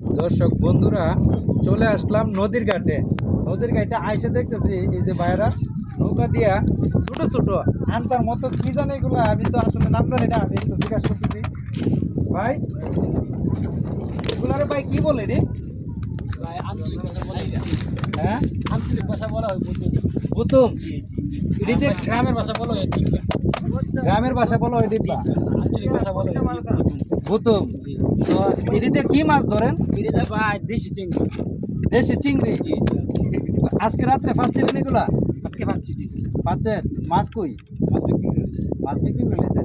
দর্শক বন্ধুরা চলে আসলাম নদীর ঘাটে। নদীর ঘাটে আইসে দেখতেছি এই যে ভাইরা নৌকা দিয়া ছোট ছোট আনতার মতো কি জানে এগুলো আমি তো আসলে নাম জানি না আমি একটু জিজ্ঞাসা করতেছি। ভাই এগুলার ভাই কি বলে রে? ভাই আঞ্চলিক ভাষা বলা হয়? আঞ্চলিক ভাষা বলা হয় বুদ্ধ বুতুম? জি জি। গ্রামের ভাষা বলা হয় গ্রামের ভাষা বলো ভাষা বলা হয় তো এটিতে কি মাছ ধরেন? এটা ভাই দেশি চিংড়ি। দেশি চিংড়ি? আজকে রাত্রে পাচ্ছিলেন এগুলা? আজকে ভাবছি জি। পাচ্ছেন? মাছ কই? মাছ বিক্রি করেছি মাছ বিক্রি করলেছে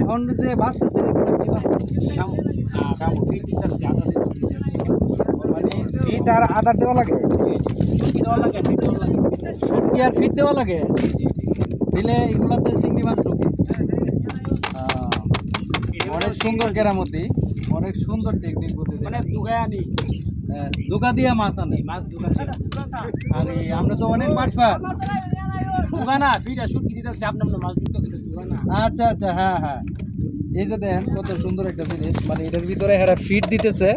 এখন যে বাঁচতেছেন এগুলো কি বাঁচতেছে শামু শামুক। ফিট দিতেছি আদা দিতেছি মানে ফিট আর আদার দেওয়া লাগে? শুকি দেওয়া লাগে ফিট দেওয়া লাগে। আর ফিট দেওয়া লাগে? জি জি। দিলে এগুলাতে চিংড়ি মাছ ঢুকে। অনেক সুন্দর কেরামতি অনেক সুন্দর টেকনিক বুদ্ধি মানে দুগায় আনি দুকা দিয়া মাছ আনে। মাছ দুগান আরে আমরা তো অনেক বাটফার দুগানা ফিট আর শুটকি দিতেছি? আপনার মাছ ঢুকতেছে দুগানা আচ্ছা আচ্ছা হ্যাঁ হ্যাঁ। এই যে দেখেন কত সুন্দর একটা জিনিস। মানে এটার ভিতরে এরা ফিট দিতেছে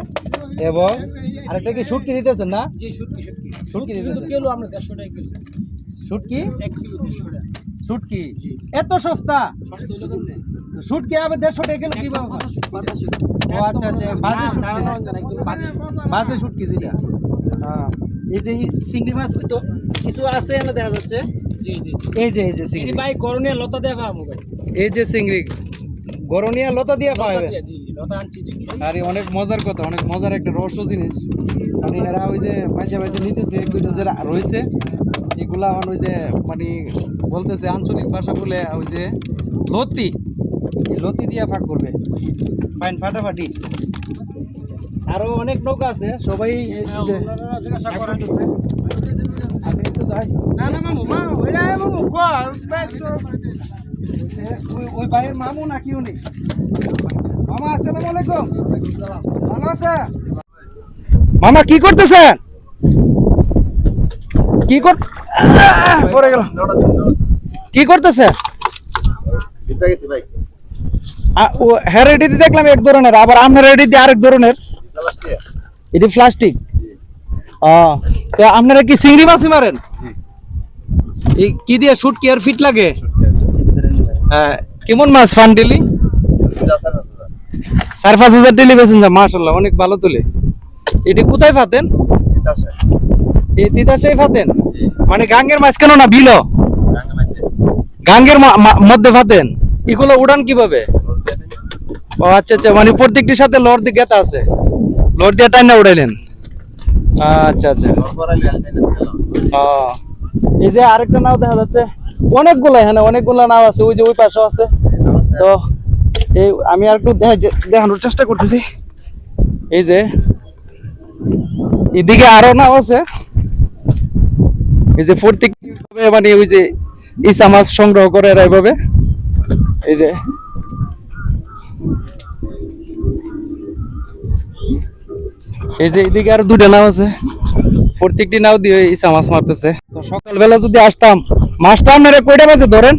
এবং আরেকটা কি শুটকি দিতেছেন না? জি শুটকি শুটকি। শুটকি দিতেছে। কিলো আমরা দেড়শো টাকা কিলো। শুটকি? এক কিলো দেড়শো টাকা। শুটকি এত সস্তা? শুটকি আবার দেড়শো টাকা কিলো কি? বাবা ও আচ্ছা আচ্ছা বাজে শুটকি বাজে শুটকি যেটা? হ্যাঁ। এই যে চিংড়ি মাছ তো কিছু আছে এনে দেখা যাচ্ছে? জি জি জি। এই যে এই যে চিংড়ি। ভাই করণীয় লতা দেওয়া ভাই এই যে চিংড়ি। গরনিয়া লতা দিয়ে পাবে। আরে অনেক মজার কথা অনেক মজার একটা রহস্য জিনিস। মানে এরা ওই যে পাঁচা পাঁচা নিতেছে রয়েছে এগুলা এখন ওই যে মানে বলতেছে আঞ্চলিক ভাষা বলে ওই যে লতি। লতি দিয়ে ফাঁক করবে। ফাইন ফাটাফাটি। আরও অনেক নৌকা আছে সবাই এই যে জিজ্ঞাসা ফাঁক করেন। করতেছে। আমি একটু যাই। না না মামু মামু ওইটা ওই- ওই ভাইয়ের মামু নাকি উনি? মামা আসসালামু আলাইকুম। ভালো আছে? মামা কি করতেছেন? কি কর পড়ে গেল। কি করতেছে? ও হ্যাঁ রেডিতে দেখলাম এক ধরনের আবার আপনার রেডিতে আরেক ধরনের। এটি প্লাস্টিক ও তো আপনারা কি চিংড়ি মাছই মারেন? এই কি দিয়ে? শুট কি আর ফিট লাগে? কেমন মাছ ফান ডেলি? চার পাঁচ হাজার ডেলি বেছেন যা মাশাল্লাহ অনেক ভালো তুলে। এটি কোথায় ফাতেন? এই তিতাসেই ফাতেন? মানে গাঙ্গের মাছ কেন না বিল? গাঙ্গের মধ্যে ফাতেন এগুলো উড়ান কীভাবে? ও আচ্ছা আচ্ছা মানে প্রত্যেকটির সাথে লর দিয়ে গেতা আছে। লর দিয়ে টাইনা উড়াইলেন। আচ্ছা আচ্ছা। এই যে আরেকটা নাও দেখা যাচ্ছে। অনেকগুলা এখানে, অনেকগুলা নাও আছে, ওই যে ওই পাশেও আছে। তো এই আমি আর একটু দেখা- দেখানোর চেষ্টা করতেছি। এই যে, এদিকে আরও নাও আছে। এই যে প্রত্যেক মানে ওই যে ইসা মাছ সংগ্রহ করে এরা এইভাবে এই যে। এই যে এদিকে আর দুটা নাও আছে। প্রত্যেকটি নাও দিয়ে ইসা মাছ মারতেছে। তো সকালবেলা যদি আসতাম, মাছটা আপনারা কয়টা বাজে ধরেন?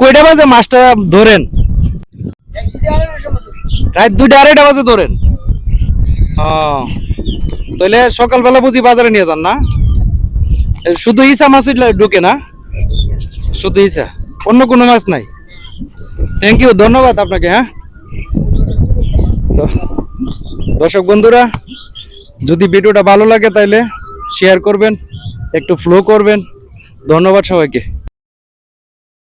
কয়টা বাজে মাছটা ধরেন? রাত দুইটা আড়াইটা বাজে ধরেন। ও তাহলে সকালবেলা বুঝি বাজারে নিয়ে যান না? শুধু ইসা মাছ ঢুকে না? শুধু ইসা? অন্য কোনো মাছ নাই? থ্যাংক ইউ ধন্যবাদ আপনাকে হ্যাঁ? তো, দর্শক বন্ধুরা, যদি ভিডিওটা ভালো লাগে তাহলে শেয়ার করবেন, একটু ফ্লো করবেন। ধন্যবাদ সবাইকে।